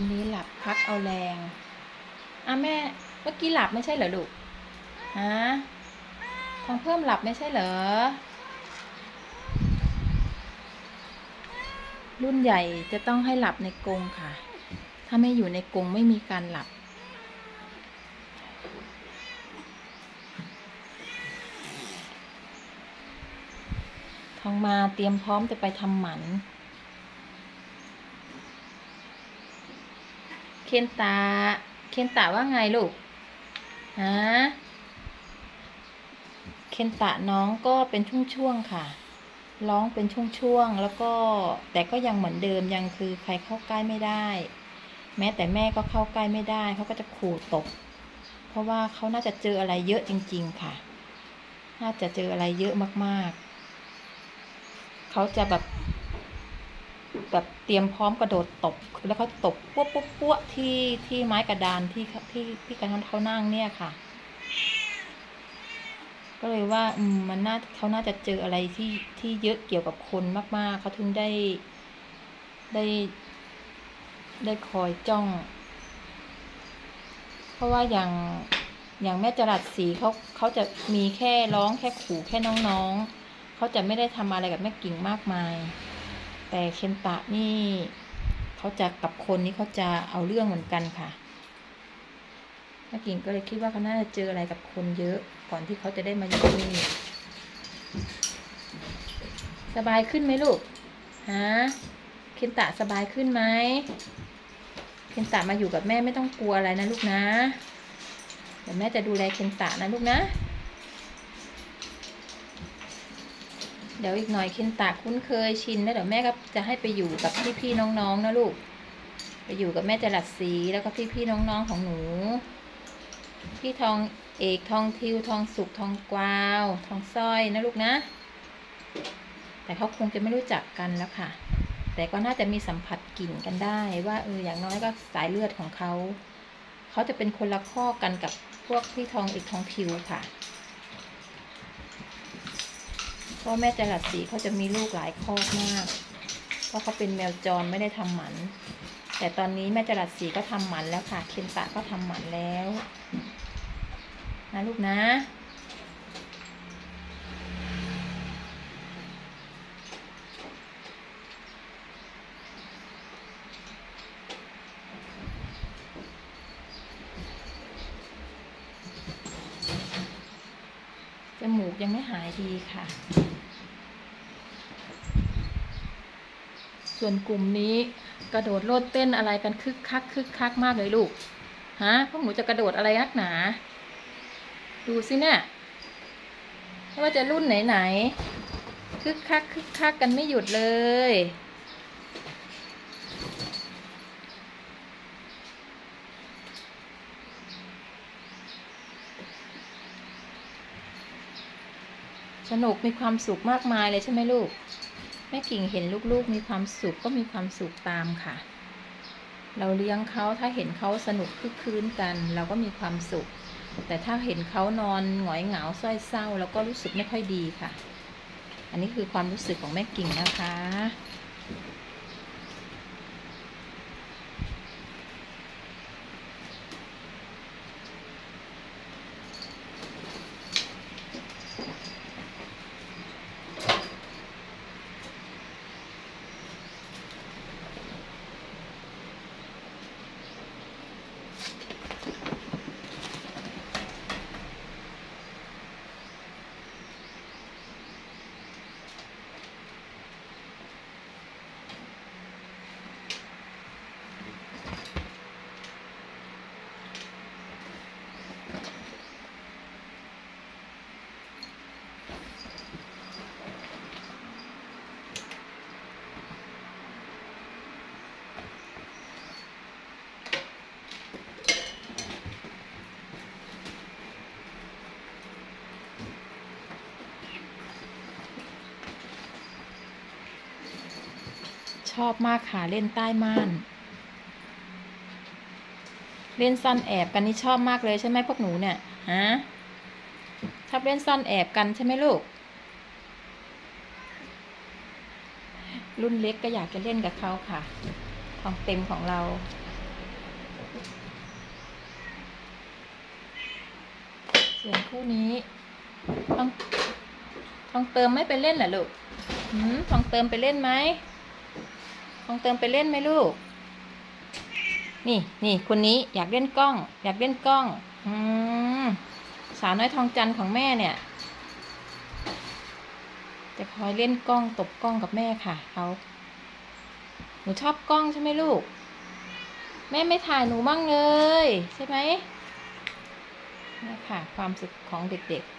คนนี้หลับพักเอาแรงอะแม่เมื่อกี้หลับไม่ใช่เหรอลูกฮะทองเพิ่มหลับไม่ใช่เหรอ รุ่นใหญ่จะต้องให้หลับในกรงค่ะ ถ้าไม่อยู่ในกรงไม่มีการหลับทองมาเตรียมพร้อมจะไปทำหมัน เคนตา เคนตาว่าไงลูกฮะเคนตะน้องก็เป็นช่วงๆค่ะ ร้องเป็นช่วงๆ แล้วก็แต่ก็ยังเหมือนเดิมยังคือใครเข้าใกล้ไม่ได้ แม้แต่แม่ก็เข้าใกล้ไม่ได้ เขาก็จะขู่ตบเพราะว่าเขาน่าจะเจออะไรเยอะจริง ๆ ค่ะ น่าจะเจออะไรเยอะมากๆ เขาจะแบบ แบบเตรียมพร้อมกระโดดตบ แล้วเขาตบปุ๊บปุ๊บปุ๊บที่ที่ไม้กระดานที่ที่ที่กระทำเขานั่งเนี่ยค่ะ ก็เลยว่าอืมมันน่าเขาน่าจะเจออะไรที่ที่เยอะเกี่ยวกับคนมาก ๆเขาถึงได้ได้ ได้คอยจ้อง เพราะว่าอย่างอย่างแม่จรัสสีเขาเขาจะมีแค่ร้องแค่ขู่แค่น้องๆเขาจะไม่ได้ทำอะไรกับแม่กิ่งมากมาย แต่เคนตะนี่เขาจะกับคนนี้เขาจะเอาเรื่องเหมือนกันค่ะแม่กิ่งก็เลยคิดว่าเขาน่าจะเจออะไรกับคนเยอะ ก่อนที่เขาจะได้มาอยู่ที่นี่สบายขึ้นไหมลูกฮะเคนตะสบายขึ้นไหมเคนตะมาอยู่กับแม่ไม่ต้องกลัวอะไรนะลูกนะเดี๋ยวแม่จะดูแลเคนตะนะลูกนะ เดี๋ยวอีกหน่อยเคนตะคุ้นเคยชินแล้วเดี๋ยวแม่ก็จะให้ไปอยู่กับพี่ๆน้องๆนะลูก ไปอยู่กับแม่จรัสสีแล้วก็พี่ๆน้องๆของหนู พี่ทองเอกทองทิวทองสุกทองกวาว ทองสร้อยนะลูกนะ แต่เขาคงจะไม่รู้จักกันแล้วค่ะ แต่ก็น่าจะมีสัมผัสกลิ่นกันได้ว่าเอออย่างน้อยก็สายเลือดของเขา เขาจะเป็นคนละข้อกันกับพวกพี่ทองเอกทองทิวค่ะ เพราะแม่จรัสสีเขาจะมีลูกหลายข้อมาก เพราะเขาเป็นแมวจรไม่ได้ทำหมัน แต่ตอนนี้แม่จรัสสีก็ทำหมันแล้วค่ะ เคนตะก็ทำหมันแล้วนะลูกนะ จมูกยังไม่หายดีค่ะ ส่วนกลุ่มนี้กระโดดโลดเต้นอะไรกันคึกคักคึกคักมากเลยลูก ฮะพวกหนูจะกระโดดอะไรนักหนา ดูสิเนี่ยไม่ว่าจะรุ่นไหนไหนๆคึกคักคึกคักกันไม่หยุดเลย สนุกมีความสุขมากมายเลยใช่ไหมลูก แม่กิ่งเห็นลูกๆมีความสุขก็มีความสุขตามค่ะ เราเลี้ยงเขาถ้าเห็นเขาสนุกคึกคืนกัน เราก็มีความสุข แต่ถ้าเห็นเขานอนหงอยเหงาส้อยเศร้า แล้วก็รู้สึกไม่ค่อยดีค่ะ อันนี้คือความรู้สึกของแม่กิ่งนะคะ อบมากค่ะเล่นใต้ม่าน เล่นซ่อนแอบกันนี่ชอบมากเลยใช่ไหมพวกหนูเนี่ยฮะชอบเล่นซ่อนแอบกันใช่ไหมลูก รุ่นเล็กก็อยากจะเล่นกับเขาค่ะ ของเต็มของเราส่วนคู่นี้ ต้อง ต้องเติมไม่ไปเล่นเหรอลูกต้องเติมไปเล่นไหม องเติมไปเล่นไหมลูก นี่นี่คนนี้อยากเล่นกล้อง อยากเล่นกล้อง อืมสาวน้อยทองจันของแม่เนี่ย จะคอยเล่นกล้องตบกล้องกับแม่ค่ะเขาหนูชอบกล้องใช่ไหมลูก แม่ไม่ถ่ายหนูบ้างเลย ใช่ไหมนี่ค่ะ ความสุขของเด็กๆ